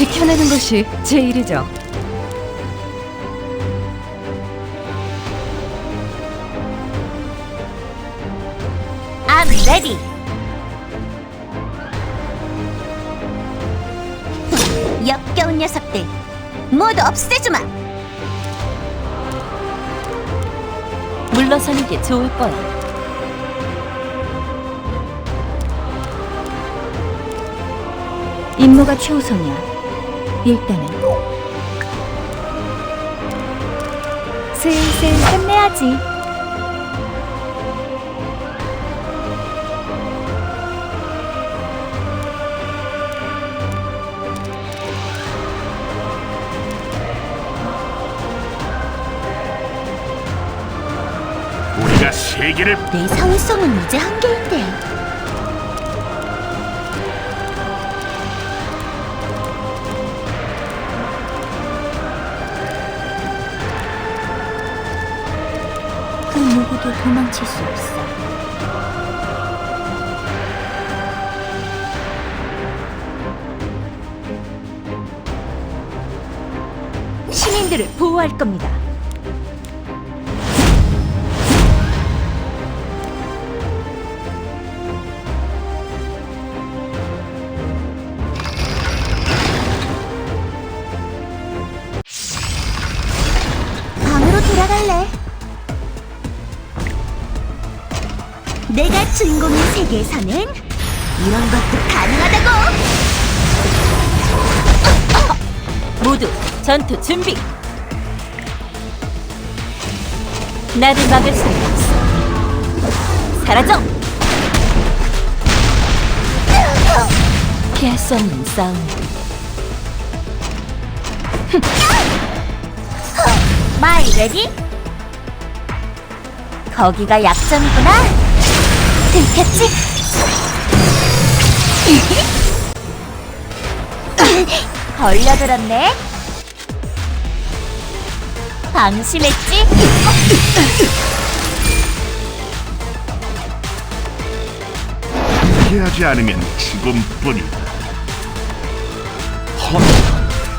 지켜내는 것이 제 일이죠. I'm ready. 역겨운 녀석들 모두 없애주마. 물러서는 게 좋을 거야. 임무가 최우선이야. 일단은 슬슬 끝내야지. 우리가 세계를 내 사회성은 이제 한계인데. 그 누구도 도망칠 수 없어. 시민들을 보호할 겁니다. 방으로 돌아갈래. 내가 주인공인 세계에서는 이런 것도 가능하다고. 모두 전투 준비. 나를 막을 수 없어. 사라져. 피할 수 없는 싸움. 마이 레디? 거기가 약점이구나. 들켰지? 걸려들었네. 방심했지? 피하지 않으면 죽음뿐이다.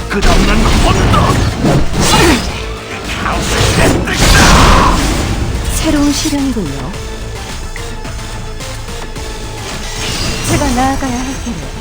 그 헌터. 카오스 샌드다. 새로운 시련이군요. 나아가야 할 테니